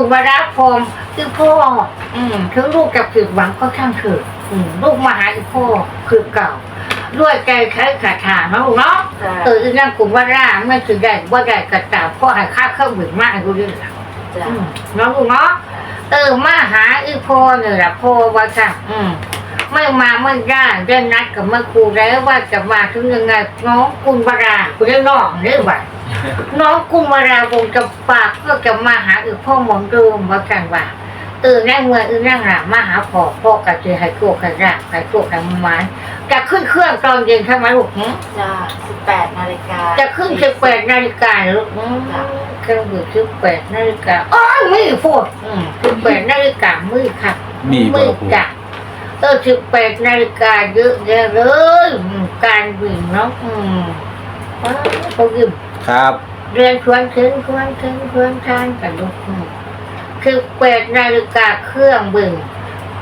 คุณวราพรมคือพ่อ อืมถึงลูกจะผิดหวังก็ช่างเถอะอืมลูกมาหาอีพ่อคือเก่า ด้วยใจใช้คาถาเนาะลูกเนาะจ้าเอออีนั่นคุณวราไม่ถือได้ว่าได้กระตาพ่อให้ค่าเครื่องบินมากดูดิจ้าอืมเนาะลูกเนาะเออมาหาอีพ่อเนี่ยแหละพ่อว่าค่ะอืมไม่มาไม่ได้ได้นัดกับแม่ครูแล้วว่าจะมาถึงยังไงน้องกุลวราคุณได้น้องหรือเปล่า น้องกุลวราวงจะปากก็จะมาหาอีกพ่อหมองดูมว่ากันว่าเออนั่งเมื่อเออนั่งหลัมาหาพ่อพ่อกับเจให้โชคให้ราบให้โชคให้มันจะขึ้นเครื่องตอนเย็นใช่ไหมลูกหึจ้าสิบแปดนาฬิกาจะขึ้นสิบแปดนาฬิกาลูกหึเครื่องบินสิบแปดนาฬิกาอ๋อมือพูดสิบแปดนาฬิกามือค่ะมีบ่มือล่ะปูจ้ะเออสิบแปดนาฬิกาเยอะแยะเลยอืมการบินเนาะอืมว้าวเขายิ้ม ครับเรียนชวนถึงชวนถึงชวนทานกันลูกอืมคือแปดนาฬิกาเครื่องบิน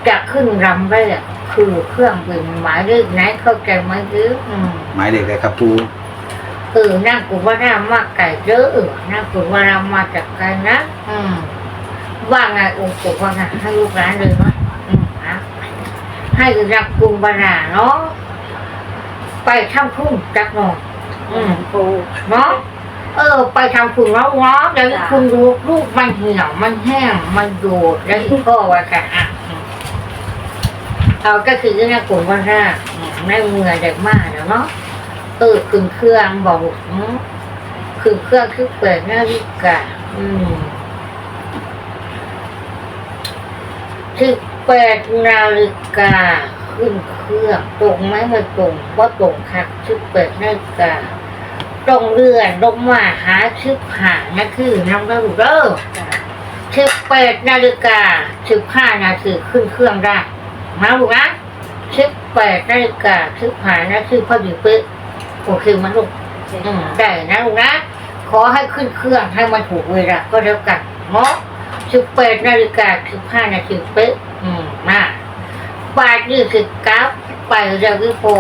จะขึ้นรำได้อะคือเครื่องบินหมายเลขไหนเข้าใจไหมหรืออืมหมายเลขอะไรครับปูเออนั่งกูว่าน้ามาไก่เยอะเออนั่งกูว่าน้ามาจากไกลนะอืมว่าไงองค์ปู่ว่าไงให้ลูกหลานเลยมั้ยอืมอะให้รักกรุงบานาเนาะไปทำพุ่มจักหน่อยอืมปูเนาะ เออ ไปทำพุ่มแล้วเนาะแล้วคุณดูลูกมันเหี่ยวมันแห้งมันโดดแล้วอีกพ่อว่ากันอะเอาก็คือเรื่องกลุ่มว่าห้าอืมในเมือเด็กมากเนาะเออขึ้นเครื่องบอกอืมขึ้นเครื่องคือเปิดนาฬิกาอืมสิบแปดนาฬิกาขึ้นเครื่องตรงไหมไม่ตรงว่าตรงค่ะสิบแปดนาฬิกา ตรงเรือนลงมาหาชิบหางนะคือน้ำกระดูเด้อจ้าสิบแปดนาฬิกาสิบห้านาทีขึ้นเครื่องได้มาลูกนะสิบแปดนาฬิกาสิบห้านาทีพอดีเป๊ะโอเคมันลูกเจ็ดอืมได้นะลูกนะขอให้ขึ้นเครื่องให้มันถูกเวลาก็แล้วกันเนาะสิบแปดนาฬิกาสิบห้านาทีเป๊ะอืมมาบาทยี่สิบเกราไปเร็วที่พอ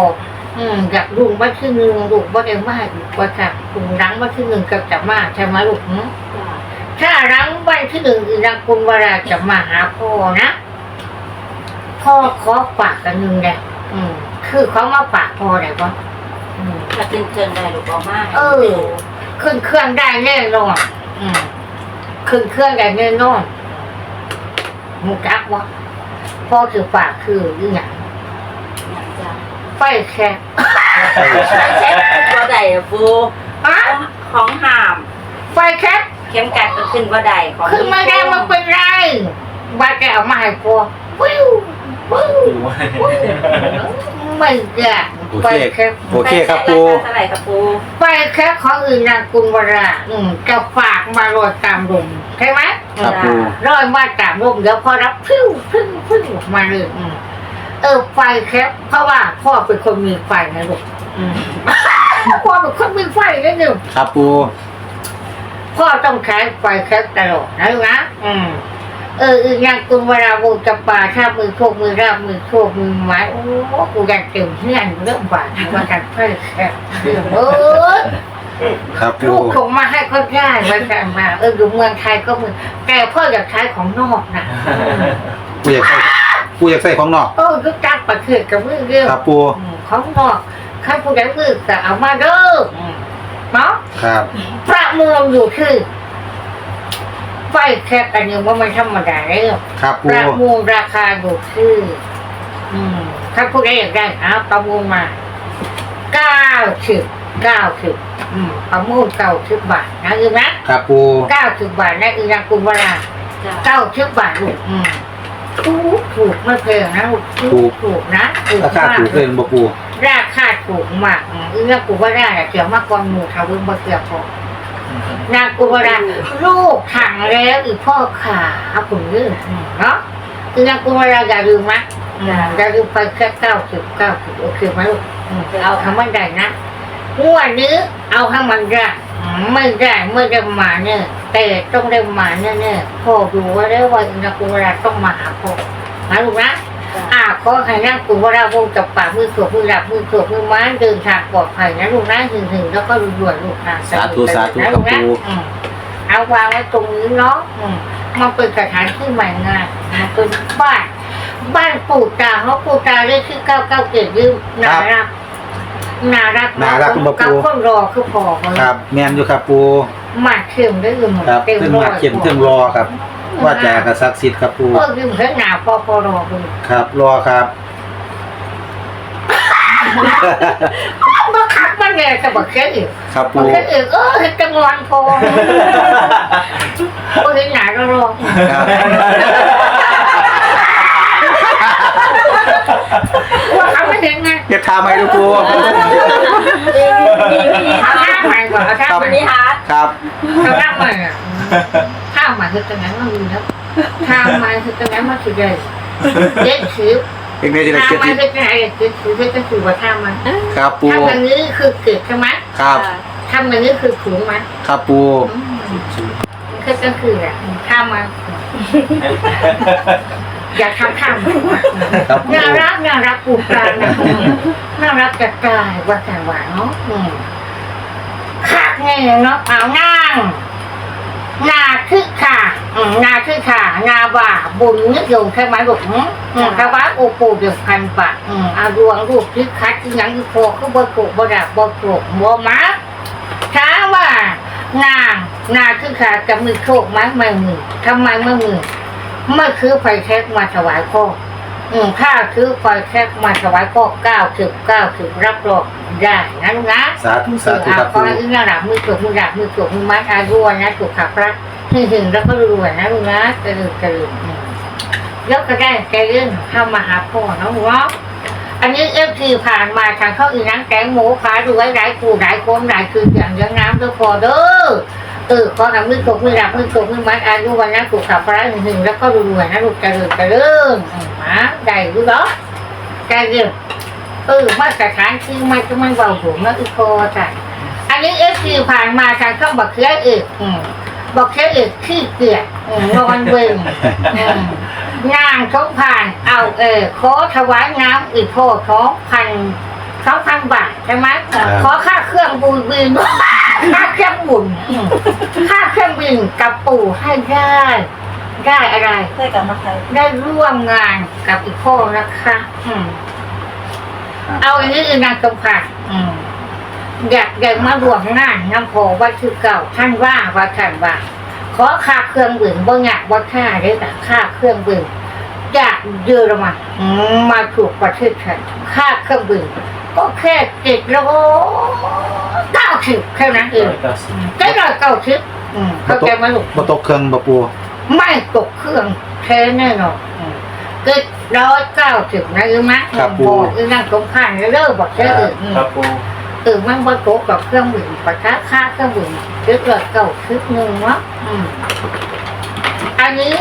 อืมอยากลุงว่าที่หนึ่งลูกว่าได้มากอีกว่าค่ะลุงรังว่าที่หนึ่งกับจะมาใช่ไหมลูกหึจ้าถ้ารังวันที่หนึ่งอีรังคุณเวลาจะมาหาพ่อนะพ่อขอฝากกันหนึ่งเลยอืม คือเขามาฝากพ่อได้ปะอืมถ้าขึ้นเครื่องได้ลูกออกมาเออขึ้นเครื่องได้แน่นอนอืมขึ้นเครื่องได้แน่นอนมุกักวะพ่อคือฝากคืออีหยังอย่าง จ้าไฟแค่ใช้บ่ได้อะปูอะของห้าม ไฟแค่เข็มกัดก็ขึ้นบ่ได้ของขึ้นไม่ได้มันเป็นไรบาดแกเอามาให้พ่อวิววิวไม่ได้โอไฟเคแค่โอเคครับปูเท่าไหร่ครับปูไฟแค่ของอื่นนางกุลวราอืมจะฝากมาโรยตามลมใช่ไหมครับปูร้อยมาตามลมเดี๋ยวพอรับพิ้วพิ้วพิ้วออกมาเลยอืม เออไฟแคปเพราะว่าพ่อเป็นคนมีไฟนะลูกอืมพ่อเป็นคนมีไฟนะหนึ่งครับปูพ่อต้องใช้ไฟแคปตลอดนะลูกนะอืมเอออีกอย่างกุลเวลาบูจะป่าถ้ามือโชคมือราบมือโชคมือไม้โอ้กูอยากเต็มเพื่อนเรื่องบาทมาจากไฟแคปเรื่องเออครับปูลูกส่งมาให้ก็ได้มาแต่มาเอออยู่เมืองไทยก็มือแต่พ่ออยากใช้ของนอกนะ ปูอยากใส่ ปูอยากใส่ของนอกเออยุจักประเทศกับมือเดียวครับปูอืมของนอกข้าผู้ใดมือก็เอามาเด้ออืมเนาะครับประเมืองอยู่ที่ไฟแค่กันยังว่าไม่ธรรมดาเลยครับปูประมูลราคาอยู่ที่อืมถ้าผู้ใดอยากได้เอาประมูลมาเก้าสิบเก้าสิบอืมประมูลเก้าสิบบาทนะคือนะครับปู เก้าสิบบาทนะอีนังกุลเวลาจ้าเก้าสิบบาทลูกอืม ถูกถูกไม่แพงนะลูกถูกถูกนะถูกราคามากถูกเลยบ่ปูราคาถูกมากอืมอีนังกุลเวลาเกี่ยวมากกว่าหมูทาวิงบ่เกี่ยวพอ นางกุลเวลาลูกถังแล้วอีพ่อขาผมยืดอืมเนาะอีนังกุลเวลาอย่าลืมนะอืมอย่าลืมไปแค่เก้าสิบเก้าสิบโอเคไหมลูกอืมเอาทำมันได้นะงวดนี้เอาให้มันได้อืมไม่ได้ไม่ได้มาเนี่ย แต่ต้องได้มาแน่ๆพ่อดูไว้แล้วว่าอีนังกุลเวลาต้องมาหาพ่อนะลูกนะอ่าขอให้นั่งกุวราบงกับปากมือสวดมือหลับมือสวดมือไม้เดินทางปลอดภัยนะลูกนะถึงถึงๆแล้วก็รวยๆลูกนะสาธุสาธุนะครับลูกนะปูอืมเอาวางไว้ตรงนี้เนาะอืมมันเป็นสถานที่ใหม่งานมันเป็นบ้านบ้านปู่ตาเขาปู่ตาเรียกชื่อเก้าเก้าเจ็ดยืมน่ารัก น่ารักน่ารักคุณปู่ กับคนรอคือพอเขาครับแมนอยู่ครับปูมาเชื่อมได้ยืมครับเครื่องมาเข็มเครื่องรอครับ ว่าจะกระซักซิดครับปูก็ยืมเพื่อนหนาพอพอรอเลยครับ รอครับมาคักมันเนี่ยจะบอกแค่อีกครับบอกปูแค่อีกเออเห็นจังหวันพอโอ้ยหนาก็รอครับ ว่าเขาไม่ถึงไง เก็บทาไหมดูปูดีดีดีเอาท่าใหม่ก่อนเอาท่าครับใหม่นี่ฮาร์ดครับเอาท่าใหม่อะท่าใหม่คือตรงนั้นมันมีแล้วท่าใหม่คือตรงนั้นมันคือใหญ่เด็กถือเองได้จะได้ท่าเก็บใหม่ที่คือไงเด็กถือก็คือว่าท่ามันครับปูทำอย่างนี้คือเกิดใช่ไหมครับทำอย่างนี้คือถูกไหมครับปูคือก็คือแหละท่ามัน อยากทำท่ามันครับปูน่ารักน่ารักปูปลานะน่ารักจะตายว่าแต่หวานเนาะอืมขาดไงเนาะเอานั่งนาคือขาอืมนาคือขานาบ่าบุญนึกโยงใช่ไหมลูกอืมอืมถ้าว่าโอปูเดือดพันบาทอืมเอาดวงลูกที่คัดที่ยังคือโคก็บ่โกบ่ดาบ่โกบ่มาถามว่านางนาคือขาจะมีโชคไหมไม่มีทำไมไม่มี ไม่คือไฟแช็กมาถวายพ่ออืมถ้าคือไฟแช็กมาถวายพ่อเก้าสิบเก้าสิบรับรองได้นะลูกนะสาธุสาธุอาครับคปูอยอึ้งระดับมือถูกมือดับมือถูกมือมัดอายุวันนะถูกขับรักหึงหึงแล้วก็รวยนะลูกนะกระลือกระลืออืมแล้วก็ได้ใจเรื่องเข้ามาหาพ่อเนาะลูกเนาะอันนี้เอฟซีผ่านมาทางเข้าอีนังแกงหมูขายรวยหลายกูหลายคนหลายคืออย่างเลี้ยงน้ำด้วยพอเด้อ เออขอทำมือถูกมือดับมือถูกมือมัดอายุวันนะถูกขับรักหึงหึงแล้วก็รวยนะลูกกระลือกระลืออืมมาได้รู้เนาะใจเรื่องเออมาตรฐานคือไม่ก็ไม่เบาหัวมาอีกพอจ้ะอันนี้เอฟซีผ่านมาทางช่องบักเคียเอกอืมบักเคียเอกขี้เกียจอืมนอนเบิ่งอืมงานเขาผ่านเอาเออขอถวายน้ำอีกโพสองพันสองพันบาทใช่ไหมขอค่าเครื่องบุญบิน ค่าเครื่องบุญอืมค่าเครื่องบินกับปู่ให้ได้ ได้อะไรเพื่อกับมาใครได้ร่วมงานกับอีกโพนะคะอืมเอาอันนี้อีนางตรงผ่านอืมอยากได้มารวมงานน้ำโพวัดคือเก่าท่านว่าว่าท่านว่า ขอค่าเครื่องบินบ่อยากว่าค่าได้แต่ค่าเครื่องบินจากเยอรมันอืมมาถูกประเทศไทยค่าเครื่องบิน ก็แค่เจ็ดร้อยเก้าสิบแค่นั้นเองเจ็ดร้อยเก้าสิบอืมเข้าใจไหมลูกบ่ตกเครื่องบ่ปูไม่ตกเครื่องแท้แน่นอนอืมเกิดร้อยเก้าสิบนะรู้ไหมบอกอีนั่งสงขานเลิกบอกแค่อื่นอืมครับปูเออมันบนโต๊ะกับเครื่องบินปะทะค่าเครื่องบินเกิดเกิดเก่าคึกหนึ่งวะอืมอันนี้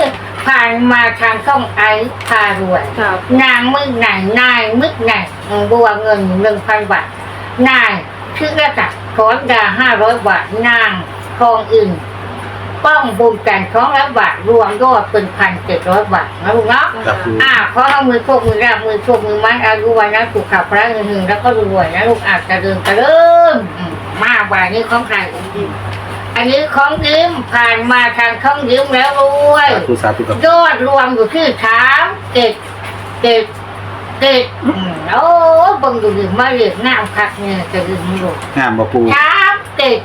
ผ่านมาทางช่องไอซ์พารวย ครับ นางมึกไหนนายมึกไหนอืมบัวเงินหนึ่งพันบาท นายชื่อระดับถอนดาห้าร้อยบาท นางทองอื่น ป้องบุญกันท้องละบาท รวมยอดเป็นพันเจ็ดร้อยบาทนะลูกเนาะ ครับปูอ่าขอเอามือโชคมือราบมือโชคมือมัดอายุวันนะสุขขับพระเงินหึงแล้วก็รวยนะลูกอาจจะเดินกระเริ่มอืมมาบ่ายนี้ของใคร อันนี้ของยิ้มผ่านมาทางช่องยิ้มแล้วรวยสาธุสาธุครับยอดรวมอยู่ที่สามเจ็ดเจ็ดเจ็ดอืมโอ้บังดูดิมาเรียกน้ำคักเนี่ยจะดึงลูกงามบ่ปูสามเจ็ด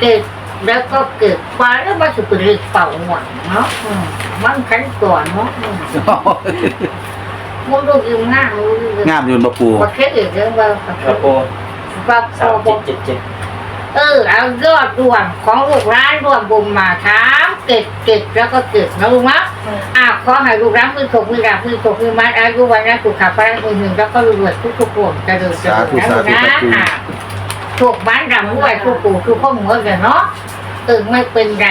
เจ็ดแล้วก็เกิดฟ้าแล้วมันจะเป็นเรื่องเป่าหวังเนาะอืมมันขันก่อนเนาะอืมมันดูยิ้มหน้ามันดูยิ้มงามอยู่บ่ปูประเทศอื่นเรื่องว่าครับปูว่าพสาอมบเจ็อกดเจ็ดเจ็ด เออเอายอดรวมของลูกร้านรวมบุญมาถามเก็ดเก็ดแล้วก็เก็ดนะลุงนะอ่าขอให้ลูกร้านมือถกมือดาบมือถกมือมัดอายุวันนะสุขภาพร่างมือหนึ่งแล้วก็รวยทุกทุกๆคนจะเดินจะสาเดินธุนะสาลุงธุนะครับปูอ่าถูกบ้านดำด้วยทุกปู่ทุกพ่อหมดเลยเนาะเออไม่เป็นไร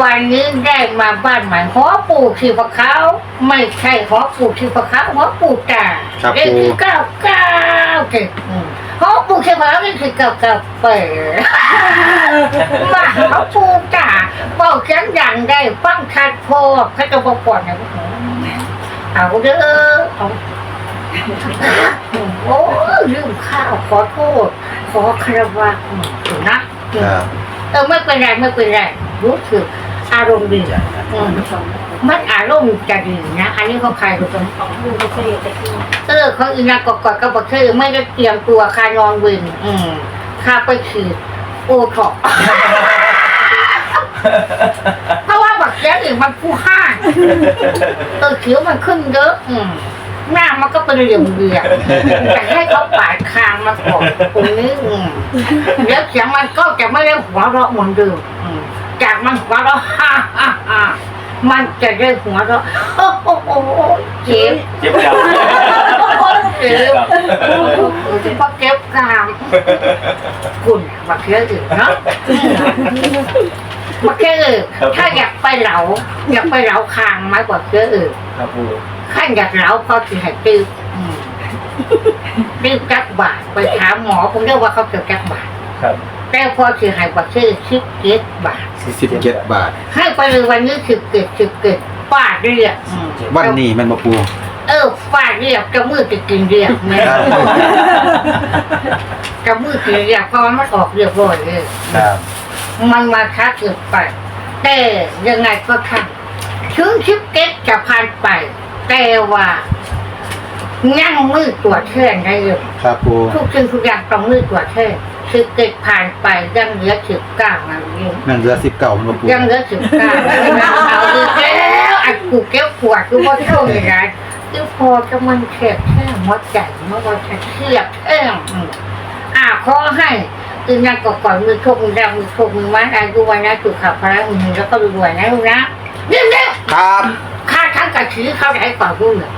วันนี้ได้มาบ้านใหม่หอปู่ที่พระเขาไม่ใช่หอปู่ที่พระเขาหอปู่ตาครับเลขปูที่เก้าเก้าเจ็ด อืมหอปู่ที่พระเขาเลขที่เก้าเก้าเปิดมาเขาปูจ่าเบาเสียงดังได้ฟังชัดพอเขาจะบอกก่อนนะเอาเด้อเอาโอ้ลืมข้าวขอโทษขอคารวะนะเออไม่เป็นไรไม่เป็นไรรู้สึกออารมณ์ดีอืม มันอารมณ์จะดีนะ อันนี้เขาใครรู้จักดูไม่เคยแต่ที่เออเขาอีนักกอกๆก็บอกคือไม่ได้เตรียมตัวคานอนวินอืมค่าไปฉีดโอท็อปเพราะว่าบักแจ๊กอีกมันผู้ห้าเออเขียวมันขึ้นเยอะอืมหน้ามันก็เป็นเหลี่ยมเบียแต่ให้เขาปาดคางมาก่อนตรงนี้อืมแล้วเสียงมันก็จะไม่ได้หัวเราะเหมือนเดิมอืมจากมันหัวเราะฮ่าฮ่าฮ่า มันจะได้หัวเราะโอ้โหเจ็บเจ็บจังเก็บพอเก็บกามคุณมาเชื่ออื่นเนาะมาเชื่ออื่นถ้าอยากไปเหลาอยากไปเหลาคางมากกว่าเชื่ออื่นครับปูขั้นอยากเหลาพอสิให้ตื้ออืมตื้อจักบาทไปถามหมอผมเรียกว่าเขาเกี่ยวจักบาทครับ แต่พอสิให้กว่าชื่อชิบเก็ดบาท สิบเจ็ดบาท ให้ไปเลยวันนี้สิบเก็ดสิบเก็ดฟาดเรียกอืมวันนี้แมันมาปู เออฟาดเรียกจะมือจะกินเรียกแม่ครับจะมือกินเรียกเพราะว่ามันออกเรียบร้อยเลย ครับมันมาช้าเกินไป แต่ยังไงก็ทำถึงชิปเก็ตจะผ่านไป แต่ว่ายังมือตรวจเช่นได้อยู่ครับปูทุกสิ่งทุกอย่างต้องมือตรวจเช่น ชิปเก็ตผ่านไปยังเหลือสิบเก้านาทีนั่นเหลือสิบเก้ามันมาปูยังเหลือสิบเก้าเอาอีกแล้วไอ้กูเก็บขวดกูว่าเท่าไหร่นะที่พอจะมันเข็บแค่หัวใจเมื่อวันจะเครียดแท่งอืมอ่าขอให้คืองานก่อนๆมือโชคมือแรงมือโชคมือมันอายุวันนะจุดขับพลังมือแล้วก็รวยๆนะลูกนะเร็วเร็วครับๆค่าทั้งกระชื้อเข้าได้ก่อนลูกเนี่ย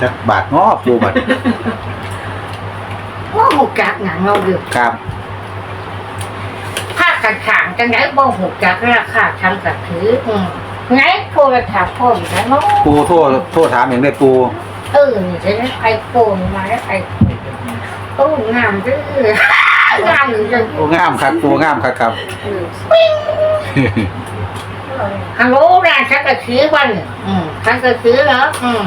จักบาทง้อปูบัด โอ้หูจักหนังเราอยู่ครับค่ากันขางจังไหนบ่หูจักราคาทั้งกระชื้ออืมไงโทรศัพท์พ่ออยู่แล้วเนาะปูโทษโทษถามอย่างได้ปูเออนี่จะได้ไอโฟนมาได้ไอโฟนโอ้งามดื้องามอยู่จังโอ้งามครับปูงามครับครับฮัลโหลร้านฉันก็ซื้อวันอืมฉันก็ซื้อเหรออืม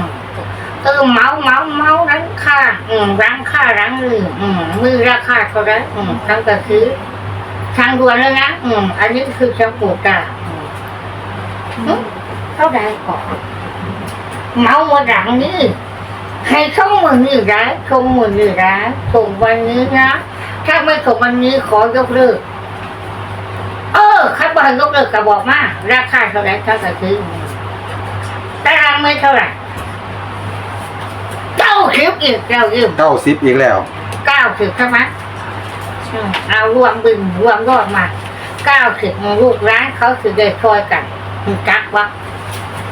เออเมาเมาเมาร้านค่าอืมร้านค่าร้านมืออืมมือราคาเท่าไหรอืมฉันก็ซื้อทางด่วนแล้วนะอืมอันนี้คือฉันปวดตาอืมอืมเท่าไหรก่อนเมาหมดหลังนี้ให้ช่องมือนี่ร้ายชงมือนี่ร้ายส่งวันนี้นะถ้าไม่ส่งวันนี้ขอยกเลิกเออคัดบอลยกเลิกกระบอกมาราคาเท่าไหร่เท่ากับซื้อตารางไม่เท่าไหร่เก้า สิบอีกเก้ายืมเก้าสิบอีกแล้ว เก้าสิบใช่ไหมอืมเอารวมบินรวมยอดมาเก้าสิบลูกร้านเขาคือได้ช่วยกันคือจักวะ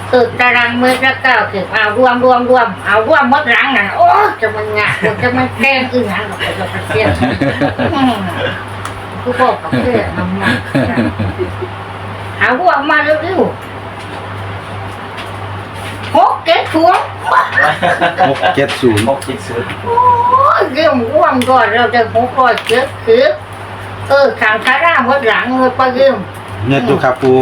เออตารางมือละเก้าสิบเอารวมรวมรวมเอารวมหมดร้านนั่นโอ้จะมันงะจะมันแกล้งอึ้งหางกับเราไปเที่ยวอืมกูบอกกับเพื่อนมันมาหาพวกมาเร็วๆห กเก็ดถัวหกเจ็ดศูนย์หกจิตสุดโอ้ยเรื่องว่างก่อนเราจะหกร้อยเก็ดคือเออขางคาร่าหมดหลังเลยปะเรื่องเงินอยู่ครับปู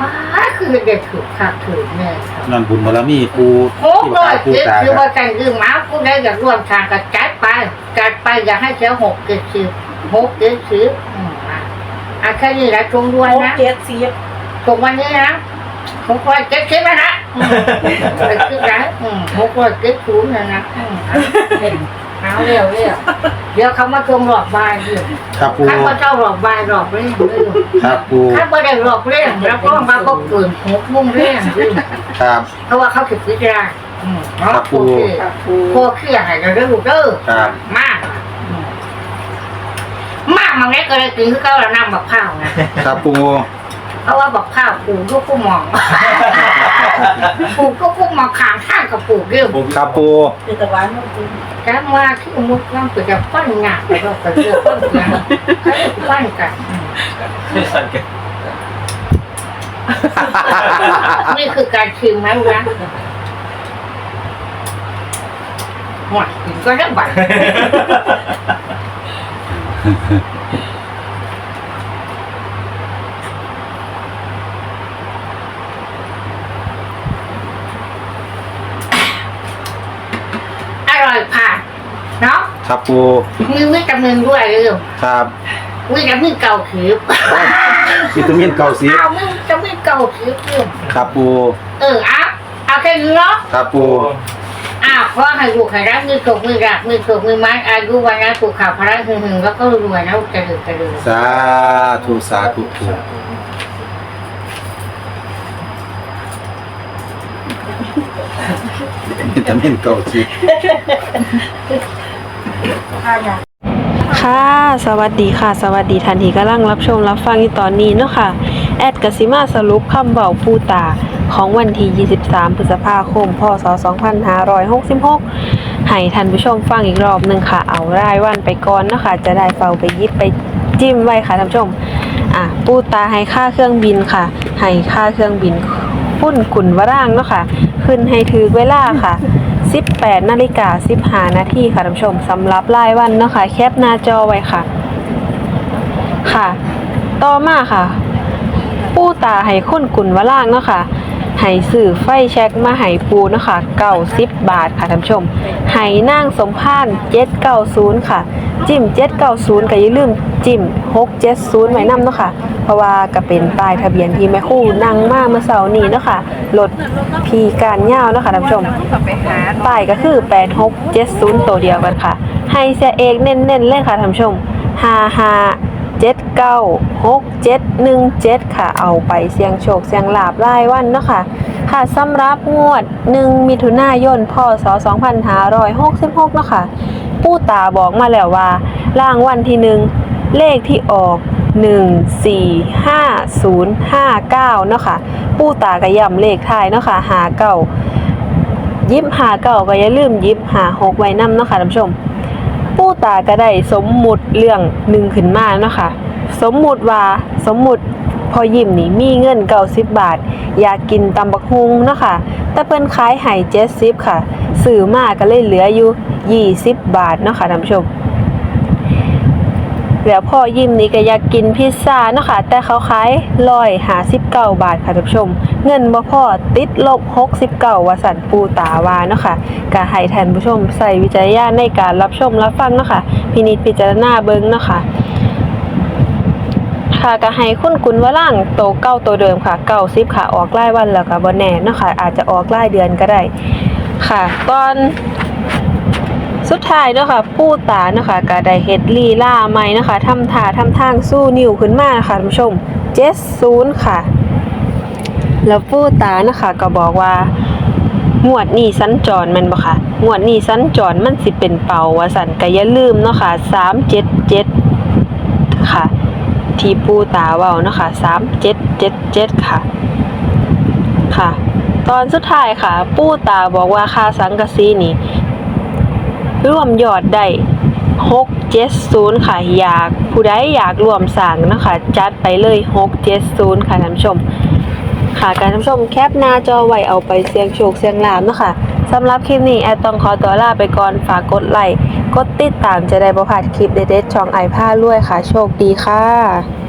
ป้าคือเด็กถือขาดถือเนี่ยครับนอนบุญบารมีปูหกร้อยปูเก็ดตาคือครัว่าบจังคือหมาผู้ใดอยากร่วมทางก็จัดไปจัดไปอย่าให้เสียหกเก็ดสิบหกเก็ดสิบอืมอะอะแค่นี้แหละจงด้วยโอนะเจ็ดสีตรงวันนี้นะ หกร้อยเจ็ดสิบนะฮะอืมไปขึ้นร้านอืมหกร้อยเจ็ดศูนย์นะนะอืมเอาเร็วเร็วเดี๋ยวเขามาชมหลอกบายเดี๋ยวครับปูข้าพเจ้าหลอกบายหลอกเร่งเร่งครับปูข้าพเจ้าหลอกเร่งแล้วก็มาก็เกินหกโมุ่งเร่งเร่งครับเพราะว่าเขาผิดวิจารณ์อืมเนาะครับครูโอเคกับปูพวกขี้อะไรเราเรื่องลูกเด้อ ครับมากอืมมากมันเล็กก็เลยกินคือเขาเรานำบักข้าวนะครับปู เพราะว่าบักข้าวปลูกทุกผู้มองปลูกทุกผู้มองขางข้างกับปลูกเรื่องครับปูคือตะวันมันปูแค่ว่าที่มุดน้ำเกิดจะปั้นงาแต่เราก็เลือกปั้นงาเขาปั้นกันอืมนี่คือการชิมนะลูกนะหมดกินก็ได้บัตรอร่อยผ่านเนาะ ครับปูมีวิตามินด้วยเรื่องครับวิตามินเก่าขีบวิตามินเก้าสิบเอามึงจะไม่เก่าสิบอยู่ครับปูเออเอาเอาแค่นี้เนาะครับปูอ้าวเพราะให้ลูกให้รักมือตกมือรักมือตกมือไม้อายุวันนั้นปลูกข่าวพระหึงหึงแล้วก็รวยนะลูกจะดือจะดือสาธุสาธุปูวิตามินเก้าสิบข้าอยาก ค่ะ สวัสดีค่ะ สวัสดีทันทีกำลังรับชมรับฟังอยู่ตอนนี้เนาะค่ะ แอดกสิมาสรุปคำเบาผู้ตาของวันที่ 23 พฤษภาคม พศ 2566 ให้ท่านผู้ชมฟังอีกรอบหนึ่งค่ะ เอารายวันไปก่อนเนาะคะ จะได้เฝ้าไปยิบไปจิ้มไว้ค่ะท่านผู้ชม อะ ปูตาให้ค่าเครื่องบินค่ะ ให้ค่าเครื่องบินพุ่นขุนวร่างเนาะค่ะ ขึ้นให้ถือเวลาค่ะ 18นาฬิกา15นาทีค่ะท่านผู้ชมสำหรับรายวันเนาะค่ะแคปหน้าจอไว้ค่ะ ค่ะ ต่อมาค่ะ ปูตาให้คนกุนวล่างเนาะค่ะ ให้สื่อไฟแช็กมาให้ปูนะคะเก้าสิบบาทค่ะท่านผู้ชมให้นางสมพานเจ็ดเก้าศูนย์ค่ะ จิ้มเจ็ดเก้าศูนย์ก็อย่าลืมจิ้มหกเจ็ดศูนย์ไว้นำเนาะค่ะ เพราะว่าก็เป็นป้ายทะเบียนที่แม่คู่นั่งมาเมื่อเสาร์นี้เนาะค่ะรถพีการย่าวเนาะค่ะท่านผู้ชมป้ายก็คือ8670ตัวเดียวกันค่ะ ให้เสียเอกเน้นๆเลยค่ะท่านผู้ชม 796717 ค่ะ เอาไปเสียงโชคเสียงลาบรายวันเนาะค่ะ ค่ะสำหรับงวด 1 มิถุนายนพศ2566 เนาะค่ะ ผู้ตาบอกมาแล้วว่า รางวัลที่หนึ่งเลขที่ออก145059 เนาะค่ะ ผู้ตากระยำเลขท้ายเนาะค่ะ59ยิบหาเก่าก็อย่าลืมยิบหาหกไว้นำเนาะค่ะท่านผู้ชม ปู่ตาก็ได้สมมุติเรื่องหนึ่งขึ้นมาเนาะค่ะ สมมุติว่าสมมุติพอยิ้มนี่มีเงินเก้าสิบบาท อยากกินตำบักฮุงเนาะค่ะ แต่เพิ่นขายให้เจ็ดสิบค่ะ สื่อมาก็เลยเหลืออยู่ยี่สิบบาทเนาะค่ะท่านผู้ชม แล้วพ่อยิ้มนี่ก็อยากกินพิซซ่าเนาะค่ะ แต่เขาขายร้อยหาสิบเก้าบาทค่ะท่านผู้ชม เงินบ่พอติดลบหกสิบเก้าวาสันปูตาวาเนาะค่ะก็ให้ท่านผู้ชมใส่วิจารณญาณในการรับชมรับฟังเนาะค่ะ พินิจพิจารณาเบิ่งเนาะค่ะค่ะก็ให้คุณกุลว่าล่างโตเก้าตัวเดิมค่ะเก้าสิบค่ะออกรายวันแล้วก็บ่แน่เนาะค่ะอาจจะออกรายเดือนก็ได้ ค่ะ ตอน สุดท้ายเนาะค่ะปู้ตาเนาะค่ะก็ได้เฮ็ดลีล่าใหม่เนาะค่ะทำท่าทำทางสู้นิ้วขึ้นมานะคะท่านผู้ชม70ค่ะ แล้วปู้ตาเนาะค่ะก็บอกว่างวดนี้สัญจรม่นบ่ค่ะงวดนี้สัญจรมันสิเป็นเป่าว่าสันก็อย่าลืมเนาะค่ะ377ค่ะ ที่ปู้ตาเว้าเนาะค่ะ3777ค่ะ ค่ะ ตอนสุดท้ายค่ะ ปู้ตาบอกว่าค่าสังกะสีนี่ ร่วมยอดได้6 7 0ค่ะ อยากผู้ใดอยากรวมสั่งนะคะ จัดไปเลย6 7 0ค่ะท่านผู้ชม ค่ะการท่านผู้ชมแคปหน้าจอไว้เอาไปเสียงโชคเสียงลาบเนาะค่ะสำหรับคลิปนี้แอดต้องขอตัวลาไปก่อนฝากกดไลค์กดติดตามจะได้ประพลาดคลิปเด็ดๆช่องไอผ้าลวยค่ะ โชคดีค่ะ